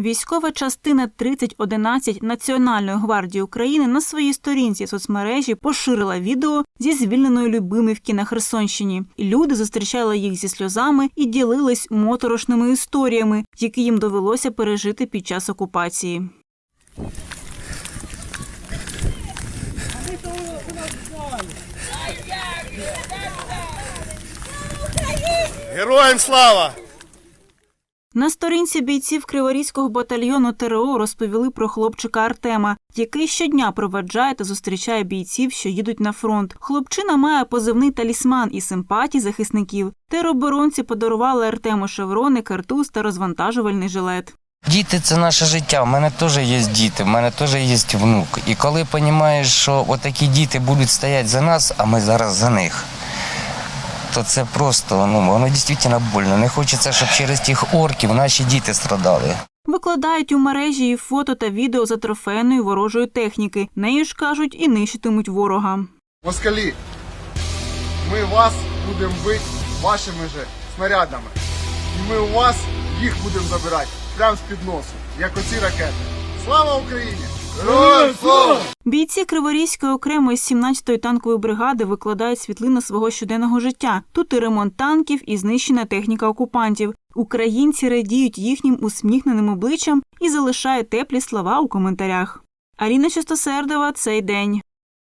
Військова частина 3011 Національної гвардії України на своїй сторінці соцмережі поширила відео зі звільненої Любимівки на Херсонщині. Люди зустрічали їх зі сльозами і ділились моторошними історіями, які їм довелося пережити під час окупації. Героям слава! На сторінці бійців Криворізького батальйону ТРО розповіли про хлопчика Артема, який щодня проведжає та зустрічає бійців, що їдуть на фронт. Хлопчина має позивний талісман і симпатії захисників. Тероборонці подарували Артему шеврони, картуз та розвантажувальний жилет. Діти це наше життя. У мене теж є діти, в мене теж є внук. І коли розумієш, що отакі діти будуть стояти за нас, а ми зараз за них, то це просто ну воно дійсно больно. Не хочеться, щоб через тих орків наші діти страдали. Викладають у мережі і фото та відео за трофейної ворожої техніки. Нею ж кажуть і нищитимуть ворога. Москалі, ми вас будемо бити вашими же снарядами. І ми у вас їх будемо забирати прямо з-під носу, як оці ракети. Слава Україні! Героям слава! Бійці Криворізької окремої 17-ї танкової бригади викладають світлини свого щоденного життя. Тут і ремонт танків, і знищена техніка окупантів. Українці радіють їхнім усміхненим обличчям і залишають теплі слова у коментарях. Аліна Чистосердова цей день.